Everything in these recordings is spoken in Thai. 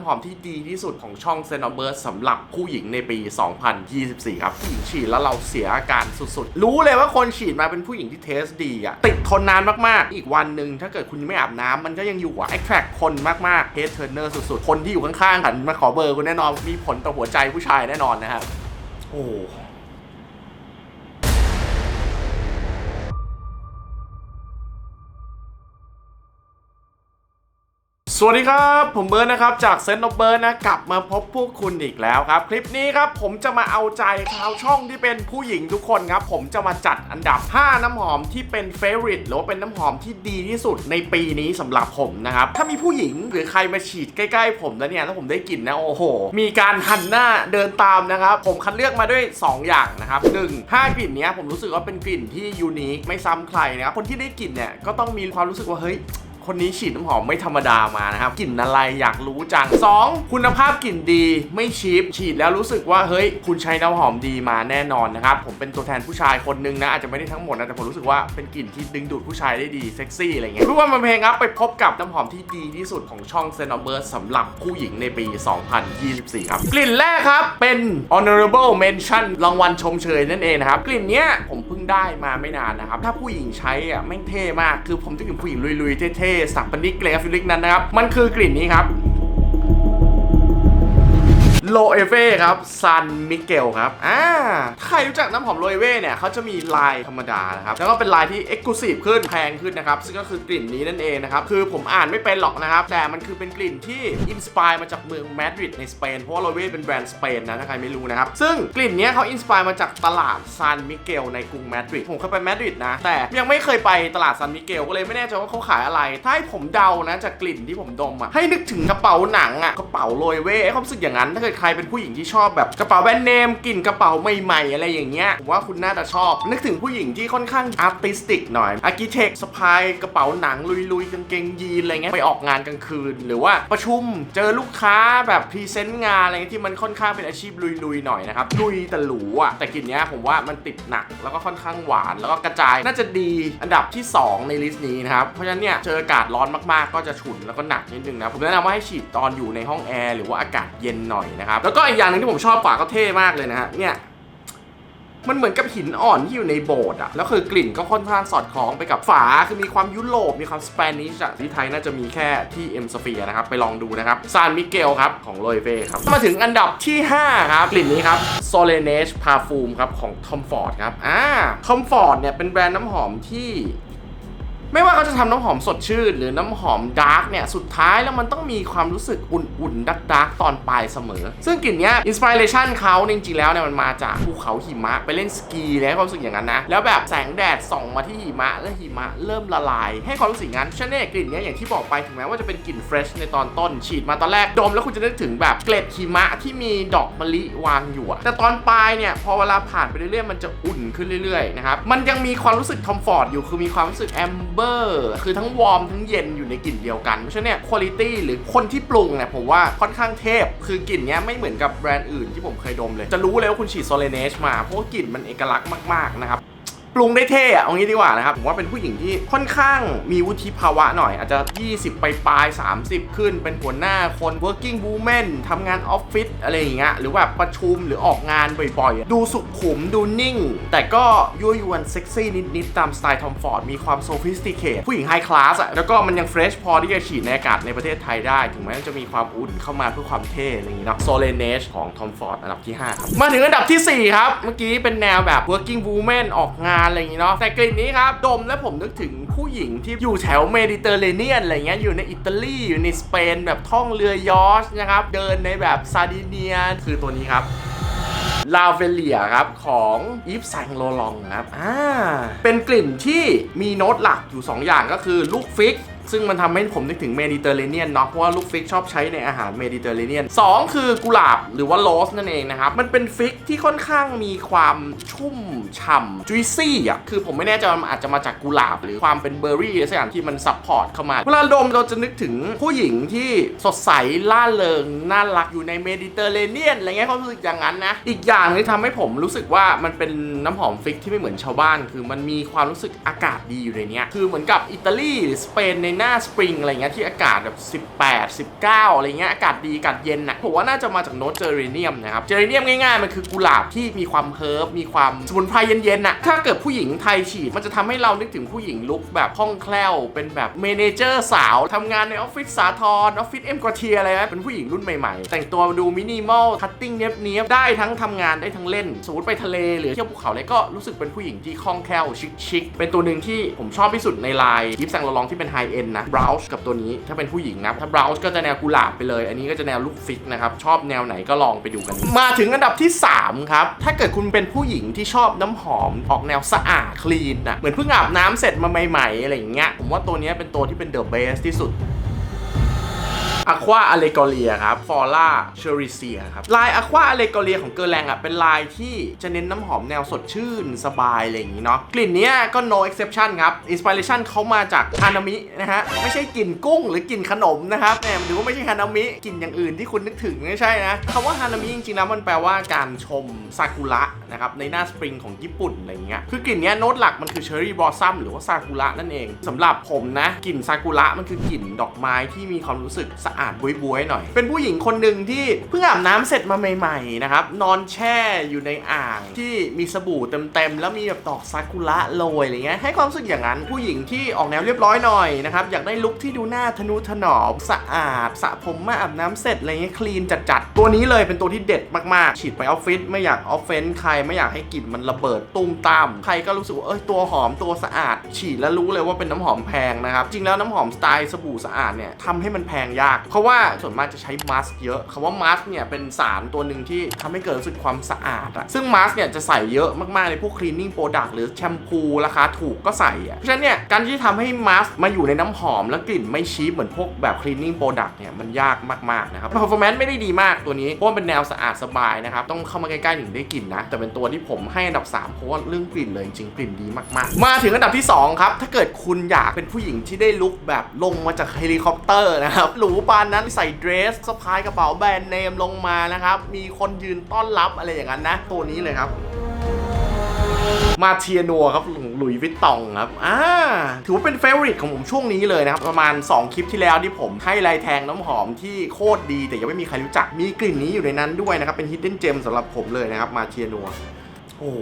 ำหอมที่ดีที่สุดของช่องเซนอเบิร์สำหรับผู้หญิงในปี 2024 ครับผู้หญิงฉีดแล้วเราเสียอาการสุดๆ รู้เลยว่าคนฉีดมาเป็นผู้หญิงที่เทสดีอะติดทนนานมากๆ อีกวันหนึ่งถ้าเกิดคุณไม่อาบน้ำมันก็ยังอยู่อะไอแทรกคนมากๆเทสเทอร์เนอร์สุดๆ คนที่อยู่ข้างๆหันมาขอเบอร์คุณแน่นอนมีผลต่อหัวใจผู้ชายแน่นอนนะครับโอ้ สวัสดีครับ ผมเบิร์ดนะครับ จากเซนต์อเบิร์ดนะ กลับมาพบพวกคุณอีกแล้วครับ คลิปนี้ครับ ผมจะมาเอาใจชาวช่องที่เป็นผู้หญิงทุกคนครับ ผมจะมาจัดอันดับ 5 น้ำหอมที่เป็นเฟ v o r i t e หรือว่าเป็นน้ำหอมที่ดีที่สุดในปีนี้สำหรับผมนะครับ ถ้ามีผู้หญิงหรือใครมาฉีดใกล้ๆ ผมแล้วเนี่ยแล้วผมได้กลิ่นนะ โอ้โห มีการหันหน้าเดินตามนะครับ ผมคัดเลือกมาด้วย 2 อย่างนะครับหนึ่งห้ากลิ่นนี้ผมรู้สึกว่าเป็นกลิ่นที่ยูนิคไม่ซ้ำใครนะครับคนที่ได้กลิ่นเนี่ยก็ต้องมีความรู้สึกว่าเฮ้ย คนนี้ฉีดน้ำหอมไม่ธรรมดามานะครับกลิ่นอะไรอยากรู้จัง 2. คุณภาพกลิ่นดีไม่ชีพฉีดแล้วรู้สึกว่าเฮ้ยคุณใช้น้ำหอมดีมาแน่นอนนะครับผมเป็นตัวแทนผู้ชายคนหนึงนะอาจจะไม่ได้ทั้งหมดนะแต่ผมรู้สึกว่าเป็นกลิ่นที่ดึงดูดผู้ชายได้ดีเซ็กซี่อะไรเงี้ยทุกวันมาเพลงครับไปพบกับน้ำหอมที่ดีที่สุดของช่องเซนอเบิร์สสำหรับผู้หญิงในปี 2024 ครับกลิ่นแรกครับเป็น honorable mention รางวัลชมเชยนั่นเองนะครับกลิ่นเนี้ยผมเพิ่งได้มาไม่นานนะครับถ้าผู้หญิงใช้อะแม่งเท่มากคือผมจะกลิ่นผู้หญิงลุยๆเท่สัมปนิกเลยครับฟิลิกนั้นนะครับ มันคือกลิ่นนี้ครับ โลเอเว่ครับซันมิเกลครับอ่าถ้าใครรู้จักน้ำหอมโลเอเว่เนี่ยเขาจะมีลายธรรมดานะครับแล้วก็เป็นลายที่เอ็กซ์คลูซีฟขึ้นแพงขึ้นนะครับซึ่งก็คือกลิ่นนี้นั่นเองนะครับคือผมอ่านไม่เป็นหรอกนะครับแต่มันคือเป็นกลิ่นที่อินสปายมาจากเมืองมาดริดในสเปนเพราะว่าโลเอเว่เป็นแบรนด์สเปนนะถ้าใครไม่รู้นะครับซึ่งกลิ่นนี้เขาอินสปายมาจากตลาดซันมิเกลในกรุงมาดริดผมเคยไปมาดริดนะแต่ยังไม่เคยไปตลาดซันมิเกลก็เลยไม่แน่ใจว่าเขาขายอะไร ถ้าให้ผมเดานะจากกลิ่นที่ผมดมอะให้นึกถึงกระเป๋าหนังอะกระเป๋าโลเอเว่ความรู้สึกอย่างนั้นถ้าเกิดใครเป็นผู้หญิงที่ชอบแบบกระเป๋าแบรนด์เนมกลิ่นกระเป๋าใหม่ๆอะไรอย่างเงี้ยผมว่าคุณน่าจะชอบ นึกถึงผู้หญิงที่ค่อนข้างอาร์ติสติกหน่อยอาร์กิเทคสะพายกระเป๋าหนังลุยๆกางเกงยีนอะไรเงี้ยไปออกงานกลางคืน หรือว่าประชุมเจอลูกค้าแบบพรีเซนต์งานอะไรเงี้ยที่มันค่อนข้างเป็นอาชีพลุยๆหน่อยนะครับลุยแต่หรูอะแต่กลิ่นเนี้ยผมว่ามันติดหนักแล้วก็ค่อนข้างหวาน แล้วก็กระจายน่าจะดีอันดับที่ 2 ในลิสต์นี้นะครับเพราะฉะนั้นเนี่ยเจออากาศร้อนมากๆ ก็จะฉุนแล้วก็หนักนิดนึงนะผมแนะนำว่าให้ฉีดตอนอยู่ในห้องแอร์หรือว่าอากาศเย็นหน่อยนะครับแล้วก็อีกอย่างหนึ่งที่ผมชอบกว่าก็เท่มากเลยนะฮะเนี่ยมันเหมือนกับหินอ่อนที่อยู่ในโบสถ์อะแล้วคือกลิ่นก็ค่อนข้างสอดคล้องไปกับฝา คือมีความยุโรป มีความสเปนิชอะที่ไทยน่าจะมีแค่ที่เอ็มสเฟียนะครับ ไปลองดูนะครับ ซานมิเกลครับ ของโรยเฟ่ครับ มาถึงอันดับที่ 5 ครับ กลิ่นนี้ครับ s o l e n a g e Parfum ครับ ของ Tom Ford ครับ อ่า Tom Ford เนี่ยเป็นแบรนด์น้ำหอมที่ ไม่ว่าเขาจะทำน้ำหอมสดชื่น หรือน้ำหอมดาร์กเนี่ย สุดท้ายแล้วมันต้องมีความรู้สึกอุ่นๆดักๆตอนปลายเสมอ ซึ่งกลิ่นเนี้ยอินสปิเรชันเขาจริงๆแล้วเนี่ยมันมาจากภูเขาหิมะไปเล่นสกีแล้วให้ความรู้สึกอย่างนั้นนะ แล้วแบบแสงแดดส่องมาที่หิมะแล้วหิมะเริ่มละลาย ให้ความรู้สึกอย่างนั้นชนเน่กลิ่นเนี้ยอย่างที่บอกไปถึงแม้ว่าจะเป็นกลิ่นเฟรชในตอนต้นฉีดมาตอนแรกดมแล้วคุณจะนึกถึงแบบเกล็ดหิมะที่มีดอกมะลิวางอยู่แต่ตอนปลายเนี่ยพอเวลาผ่านไปเรื่อยๆมันจะอุ่นขึ้นเรื่อยๆนะครับมันยังมีความรู้สึกทอมฟอร์ดอยู่คือมีความรู้สึกแอมเบอร์คือทั้งวอร์มทั้งเย็นอยู่ในกลิ่นเดียวกัน เพราะฉะนั้นเนี่ยคุณภาพหรือคนที่ปรุงเนี่ยผมว่าค่อนข้างเทพ คือกลิ่นเนี้ยไม่เหมือนกับแบรนด์อื่นที่ผมเคยดมเลย จะรู้เลยว่าคุณฉีดโซเลเนชมาเพราะว่ากลิ่นมันเอกลักษณ์มากๆนะครับ ปรุงได้เท่อะเอางี้ดีกว่านะครับ ผมว่าเป็นผู้หญิงที่ค่อนข้างมีวุฒิภาวะหน่อย อาจจะ 20 ไปปลาย 30 ขึ้น เป็นหัวหน้าคน working woman ทำงานออฟฟิศอะไรอย่างเงี้ย หรือแบบประชุมหรือออกงานบ่อยๆ ดูสุขุม ดูนิ่ง แต่ก็ยั่วยวนเซ็กซี่นิดๆ ตามสไตล์ทอมฟอร์ด มีความโซฟิสติเคทผู้หญิงไฮคลาสอะแล้วก็มันยังเฟรชพอที่จะฉีดในอากาศในประเทศไทยได้ ถึงแม้จะมีความอุ่นเข้ามาเพื่อความเท่อะไรอย่างเงี้เนาะโซเลเนชของทอมฟอร์ดอันดับที่ห้าครับมาถึงอันดับทีสี่4ครับเมื่อกี้เป็นแนวแบบ working woman ออกงานอะไรอย่างงี้เนาะแต่กลิ่นนี้ครับดมแล้วผมนึกถึงผู้หญิงที่อยู่แถวเมดิเตอร์เรเนียนอะไรเงี้ยอยู่ในอิตาลีอยู่ในสเปนแบบท่องเรือยอชนะครับเดินในแบบซาร์ดิเนียคือตัวนี้ครับลาเวเลียครับ ของอีฟซังโลลองครับอ่าเป็นกลิ่นที่มีโน้ตหลักอยู่ 2 อย่างก็คือลูกฟิกซึ่งมันทำให้ผมนึกถึงเมดิเตอร์เรเนียนเนาะเพราะว่าลูกฟิกชอบใช้ในอาหารเมดิเตอร์เรเนียน2คือกุหลาบหรือว่าโรสนั่นเองนะครับ มันเป็นฟิกที่ค่อนข้างมีความชุ่มฉ่ำจุยซี่อะคือผมไม่แน่ใจมันอาจจะมาจากกุหลาบ หรือความเป็นเบอร์รี่อะไรสักอย่างที่มันซับพอร์ตเข้ามา เวลาดมเราจะนึกถึงผู้หญิงที่สดใสล่าเริงน่ารักอยู่ในเมดิเตอร์เรเนียนอะไรเงี้ยความรู้สึกอย่างนั้นนะอีกอย่างที่ทำให้ผมรู้สึกว่ามันเป็นน้ำหอมฟิกที่ไม่เหมือนชาวบ้าน คือมันมีความรู้สึกอากาศดีอยู่ในเนี้ยคือเหมือนกับอิตาลีหรือสเปนในหน้าสปริงอะไรเงี้ยที่อากาศแบบ 18 19 อะไรเงี้ยอากาศดีอากาศเย็นนะผมว่าน่าจะมาจากโน้ตเจอเรเนียมนะครับเจอเรเนียมง่ายๆ มันคือกุหลาบที่มีความเฮิร์บมีความสมุนไพรเย็นๆน่ะถ้าเกิดผู้หญิงไทยฉีดมันจะทำให้เรานึกถึงผู้หญิงลุคแบบคล่องแคล่วเป็นแบบเมนเจอร์สาวทำงานในออฟฟิศสาทรออฟฟิศเอ็มกรเทียอะไรนะเป็นผู้หญิงรุ่นใหม่ๆ แต่งตัวดูมินิมอลคัตติ้งเนี้ยบๆได้ทั้งทำงานได้ทั้งเล่นสมมติไปทะเลหรือเที่ยวภูเขาอะไรก็รู้สึกเป็นผู้หญิงที่คล่องแคล่วชิคๆเป็นตัวหนึ่งที่ผมชอบที่สุดในไลน์ยิปแซงลองที่เป็นไฮเอนนะบราวช์กับตัวนี้ถ้าเป็นผู้หญิงนะถ้าบราวช์ก็จะแนวกุหลาบไปเลย อันนี้ก็จะแนวลูกฟิกนะครับชอบแนวไหนก็ลองไปดูกัน มาถึงอันดับที่ 3 ครับ ถ้าเกิดคุณเป็นผู้หญิงที่ชอบน้ำหอมออกแนวสะอาดคลีนนะเหมือนเพิ่งอาบน้ำเสร็จมาใหม่ๆอะไรอย่างเงี้ยผมว่าตัวนี้เป็นตัวที่เป็นเดอะเบสที่สุด อะควาอเลกอเรียครับฟอร่าเชอริเซียครับลายอะควาอเลกอเรียของเกอร์แรงอะเป็นลายที่จะเน้นน้ำหอมแนวสดชื่นสบายอะไรอย่างนี้เนาะกลิ่นเนี้ยก็ no exception ครับอินสปิเรชันเขามาจากฮานามินะฮะไม่ใช่กลิ่นกุ้งหรือกลิ่นขนมนะครับแหมหรือว่าไม่ใช่ฮานามิกลิ่นอย่างอื่นที่คุณนึกถึงไม่ใช่นะคำว่าฮานามิจริงๆแล้วมันแปลว่าการชมซากุระนะครับในหน้าสปริงของญี่ปุ่นอะไรอย่างเงี้ยคือกลิ่นเนี้ยโน้ตหลักมันคือเชอร์รี่บลอสซัมหรือว่าซากุระนั่นเองสำหรับผมนะกลิ่นซากุระมันคือกลิ่นดอกไม้ที่มีความรู้สึกสะอาดบวยๆหน่อย เป็นผู้หญิงคนหนึ่งที่เพิ่งอาบน้ำเสร็จมาใหม่ๆนะครับนอนแช่อยู่ในอ่างที่มีสบู่เต็มๆแล้วมีแบบดอกซากุระโรยอะไรเงี้ยให้ความรู้สึกอย่างนั้น ผู้หญิงที่ออกแนวเรียบร้อยหน่อยนะครับอยากได้ลุคที่ดูหน้าทะนุถนอมสะอาดสระผมมาอาบน้ำเสร็จอะไรเงี้ยคลีนจัดๆตัวนี้เลยเป็นตัวที่เด็ดมากๆ ฉีดไปออฟฟิศไม่อยากออฟเฟนใครไม่อยากให้กลิ่นมันระเบิดตุ้มตามใครก็รู้สึกว่าเอ้ยตัวหอมตัวสะอาด ฉีดแล้วรู้เลยว่าเป็นน้ำหอมแพงนะครับจริงแล้วน้ำหอมสไตล์สบู่สะอาดเนี่ยทำให้มันแพงยากเพราะว่าส่วนมากจะใช้มาสก์เยอะคำว่ามาสก์เนี่ยเป็นสารตัวหนึ่งที่ทำให้เกิดรู้สึกความสะอาดอะซึ่งมาสก์เนี่ยจะใส่เยอะมากๆในพวกคลีนนิ่งโปรดักต์หรือแชมพูราคาถูกก็ใส่อะเพราะฉะนั้นเนี่ยการที่ทำให้มาสก์มาอยู่ในน้ำหอมแล้วกลิ่นไม่ชีพเหมือนพวกแบบคลีนนิ่งโปรดักต์เนี่ยมันยากมากๆนะครับ performance ไม่ได้ดีมากตัวนี้เพราะว่าเป็นแนวสะอาดสบายนะครับต้องเข้ามาใกล้ๆถึงได้กลิ่นนะ แต่เป็นตัวที่ผมให้อันดับ 3 เพราะว่าเรื่องกลิ่นเลยจริงกลิ่นดีมากๆ มาถึงอันดับที่ 2 ครับ ถ้าเกิดคุณอยากเป็นผู้หญิงที่ได้ลุคแบบลงมาจากเฮลิคอปเตอร์นะครับหรูปานนั้นใส่เดรสสะพายกระเป๋าแบรนด์เนมลงมานะครับ มีคนยืนต้อนรับอะไรอย่างนั้นนะ ตัวนี้เลยครับมาเทียนัวครับหลุยวิตตองครับ อ่า ถือว่าเป็นเฟ v o r ริ e ของผมช่วงนี้เลยนะครับ ประมาณ 2 คลิปที่แล้วที่ผมให้ลายแทงน้ำหอมที่โคตรดี แต่ยังไม่มีใครรู้จัก มีกลิ่นนี้อยู่ในนั้นด้วยนะครับ เป็น hidden gem สำหรับผมเลยนะครับ มาเทียนัว โอ้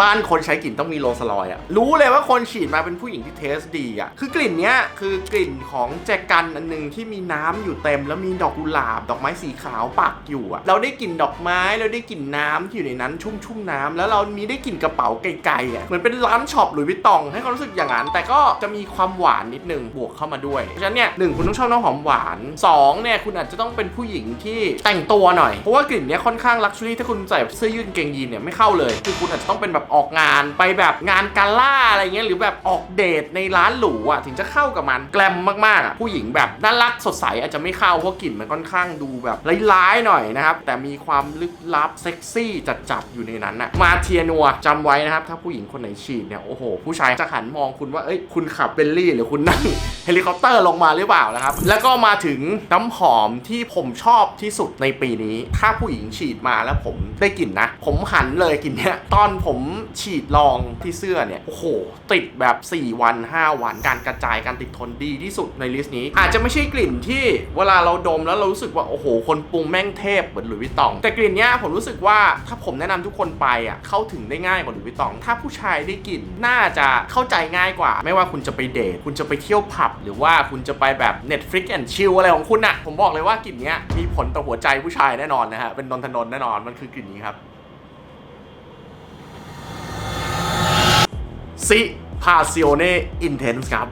บ้านคนใช้กลิ่นต้องมีโรสลอยอะรู้เลยว่าคนฉีดมาเป็นผู้หญิงที่เทสดีอะคือกลิ่นเนี้ยคือกลิ่นของแจกันอันหนึงที่มีน้ำอยู่เต็ม แล้วมีดอกกุหลาบ ดอกไม้สีขาวปักอยู่อะเราได้กลิ่นดอกไม้เราได้กลิ่นน้ำที่อยู่ในนั้นชุ่มชุ่มๆน้ำแล้วเรามีได้กลิ่นกระเป๋าไกลๆอะเหมือนเป็นร้านช็อปหรือวิตตองให้ความรู้สึกอย่างนั้น แต่ก็จะมีความหวานนิดนึงบวกเข้ามาด้วยเพราะฉะนั้นเนี่ยหนึ่งคุณต้องชอบน้ำหอมหวานสองเนี่ยคุณอาจจะต้องเป็นผู้หญิงที่แต่งตัวหน่อยเพราะว่ากลิ่นเนี้ยค่อนข้างลักชัวรี่ถ้าคุณใส่เสื้อยืดกางเกงยีนเนี่ยไม่เข้าเลยคือคุณอาจจะต้องเป็นแบบออกงานไปแบบงานกาล่าอะไรเงี้ยหรือแบบออกเดทในร้านหรูอะถึงจะเข้ากับมันแกลมมากๆอะผู้หญิงแบบน่ารักสดใสอาจจะไม่เข้าเพราะกลิ่นมันค่อนข้างดูแบบร้ายๆหน่อยนะครับแต่มีความลึกลับเซ็กซี่จัดๆอยู่ในนั้นอะมาเทียนัวจำไว้นะครับถ้าผู้หญิงคนไหนฉีดเนี่ยโอ้โหผู้ชายจะหันมองคุณว่าเอ้ยคุณขับเบลลี่หรือคุณนั่งเฮลิคอปเตอร์ลงมาหรือเปล่านะครับแล้วก็มาถึงน้ำหอมที่ผมชอบที่สุดในปีนี้ ถ้าผู้หญิงฉีดมาแล้วผมได้กลิ่นนะ ผมหันเลยกลิ่นเนี้ยตอนผมฉีดลองที่เสื้อเนี่ย โอ้โห ติดแบบ 4 วัน 5 วัน การกระจายการติดทนดีที่สุดในลิสต์นี้ อาจจะไม่ใช่กลิ่นที่เวลาเราดมแล้วเรารู้สึกว่า โอ้โห คนปรุงแม่งเทพเหมือนหลุยส์วิตตอง แต่กลิ่นเนี้ยผมรู้สึกว่าถ้าผมแนะนำทุกคนไปอะเข้าถึงได้ง่ายกว่าหลุยส์วิตตอง ถ้าผู้ชายได้กลิ่นน่าจะเข้าใจง่ายกว่า ไม่ว่าคุณจะไปเดทคุณจะไปเที่ยวผับ หรือว่าคุณจะไปแบบ Netflix and chill อะไรของคุณอะผมบอกเลยว่ากลิ่นเนี้ยมีผลต่อหัวใจผู้ชายแน่นอนนะฮะเป็นนนทนนแน่นอนมันคือกลิ่นนี้ครับ ซิพาซิโอเน่อินเทนส์ครับ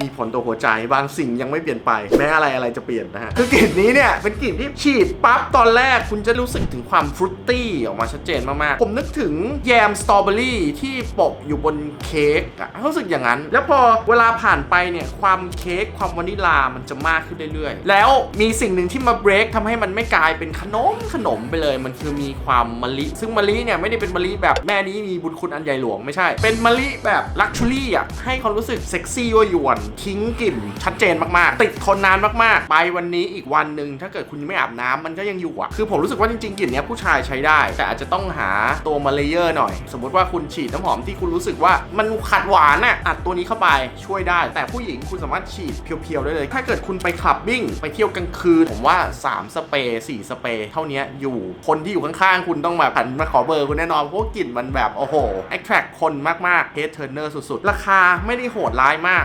มีผลต่อหัวใจบางสิ่งยังไม่เปลี่ยนไป แม้อะไรอะไรจะเปลี่ยนนะฮะคือกลิ่นนี้เนี่ยเป็นกลิ่นที่ฉีดปั๊บตอนแรกคุณจะรู้สึกถึงความฟรุตตี้ออกมาชัดเจนมากๆ ผมนึกถึงแยมสตรอเบอรี่ที่โปะอยู่บนเค้กอะรู้สึกอย่างนั้น แล้วพอเวลาผ่านไปเนี่ยความเค้กความวานิลามันจะมากขึ้นเรื่อยๆ แล้วมีสิ่งหนึ่งที่มาเบรกทำให้มันไม่กลายเป็นขนมขนมไปเลย มันคือมีความมะลิ ซึ่งมะลิเนี่ยไม่ได้เป็นมะลิแบบแม่นี้มีบุญคุณอันใหญ่หลวงไม่ใช่ เป็นมะลิแบบลักชัวรี่อะให้ความรู้สึกเซ็กซี่ยั่วยวนทิ้งกลิ่นชัดเจนมากๆ ติดทนนานมากๆ ไปวันนี้อีกวันหนึ่งถ้าเกิดคุณยังไม่อาบน้ำมันก็ยังอยู่อะคือผมรู้สึกว่าจริงๆกลิ่นเนี้ยผู้ชายใช้ได้ แต่อาจจะต้องหาตัวมาเลเยอร์หน่อย สมมติว่าคุณฉีดน้ำหอมที่คุณรู้สึกว่ามันขัดหวานอะอัดตัวนี้เข้าไปช่วยได้ แต่ผู้หญิงคุณสามารถฉีดเพียวๆได้เลย ถ้าเกิดคุณไปคลับบิ้งไปเที่ยวกลางคืนผมว่า 3 สเปรย์4สเปรย์เท่านี้อยู่คนที่อยู่ข้างๆคุณต้องแบบหันมาขอเบอร์คุณแน่นอนเพราะว่ากลิ่นมันแบบโอ้โห attract คนมากๆ head turner สุดๆ ราคาไม่ได้โหดร้ายมาก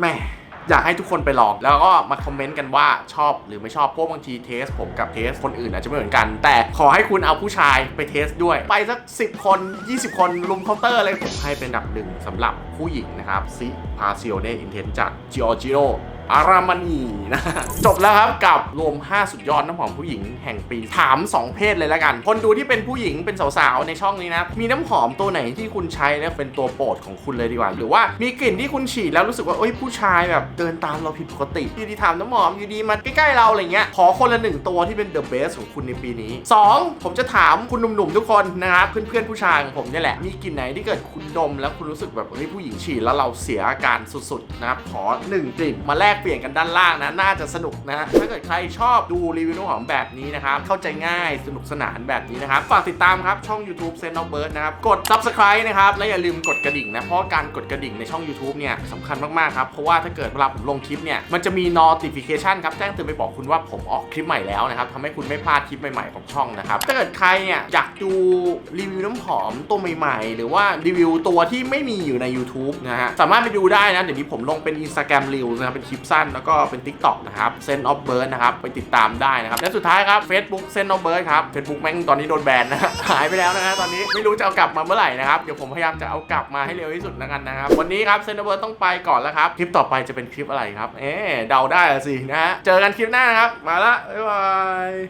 แม่อยากให้ทุกคนไปลอง แล้วก็มาคอมเมนต์กันว่าชอบหรือไม่ชอบเพราะบางทีเทส ผมกับเทสคนอื่นอาจจะไม่เหมือนกัน แต่ขอให้คุณเอาผู้ชายไปเทสด้วย ไปสัก 10 คน 20 คนลุมเคาน์เตอร์เลยผมให้เป็นอันดับหนึ่งสำหรับผู้หญิงนะครับซิพาซิโอเน่อินเทนจากจิออจิโร อารามานีนะจบแล้วครับกับรวม 5 สุดยอดน้ำหอมผู้หญิงแห่งปี ถาม 2 เพศเลยแล้วกัน คนดูที่เป็นผู้หญิงเป็นสาวๆ ในช่องนี้นะ มีน้ำหอมตัวไหนที่คุณใช้แล้วเป็นตัวโปรดของคุณเลยดีกว่า หรือว่ามีกลิ่นที่คุณฉีดแล้วรู้สึกว่าเอ้ยผู้ชายแบบเดินตามเราผิดปกติอยู่ดีถามน้ำหอมอยู่ดีมาใกล้ๆเราอะไรเงี้ยขอคนละหนึ่งตัวที่เป็น the best ของคุณในปีนี้ 2 ผมจะถามคุณหนุ่มๆทุกคนนะครับเพื่อนๆผู้ชายของผมนี่แหละมีกลิ่นไหนที่เกิดคุณดม แล้วคุณรู้สึกแบบเฮ้ยผู้หญิงฉีดแล้วเราเสียอาการสุดๆนะครับขอหนึ่งกลิ่นมาแลกเปลี่ยนกันด้านล่างนะน่าจะสนุกนะถ้าเกิดใครชอบดูรีวิวน้ำหอมแบบนี้นะครับเข้าใจง่ายสนุกสนานแบบนี้นะครับฝากติดตามครับช่อง YouTube s e n of Bird นะครับกด Subscribe นะครับและอย่าลืมกดกระดิ่งนะเพราะการกดกระดิ่งในช่อง YouTube เนี่ยสำคัญมากๆครับเพราะว่าถ้าเกิดเวลาผมลงคลิปเนี่ยมันจะมี notification ครับแจ้งเตือนไปบอกคุณว่าผมออกคลิปใหม่แล้วนะครับทำให้คุณไม่พลาดคลิปใหม่ๆของช่องนะครับถ้าเกิดใครเนี่ยอยากดูรีวิวน้ำหอมตัวใหม่ๆ หรือว่ารีวิวตัวที่ไม่มีอยู่ใน YouTube นะฮะสามารถไปดูได้นะเดี๋ยวนี้ผมลงเป็น Instagram Reels นะครับเป็นคลิปสั้นแล้วก็เป็น TikTok นะครับเซนออฟเบิร์ดนะครับไปติดตามได้นะครับและสุดท้ายครับ Facebook Send of Bird ครับเฟซบุ๊กแม่งตอนนี้โดนแบนนะหายไปแล้วนะฮะตอนนี้ไม่รู้จะเอากลับมาเมื่อไหร่นะครับเดี๋ยวผมพยายามจะเอากลับมาให้เร็วที่สุดแล้วกันนะครับวันนี้ครับเซนออฟเบิร์ดต้องไปก่อนแล้วครับคลิปต่อไปจะเป็นคลิปอะไรครับเอ๊ะเดาได้ละสินะฮะเจอกันคลิปหน้านะครับมาละบ๊ายบาย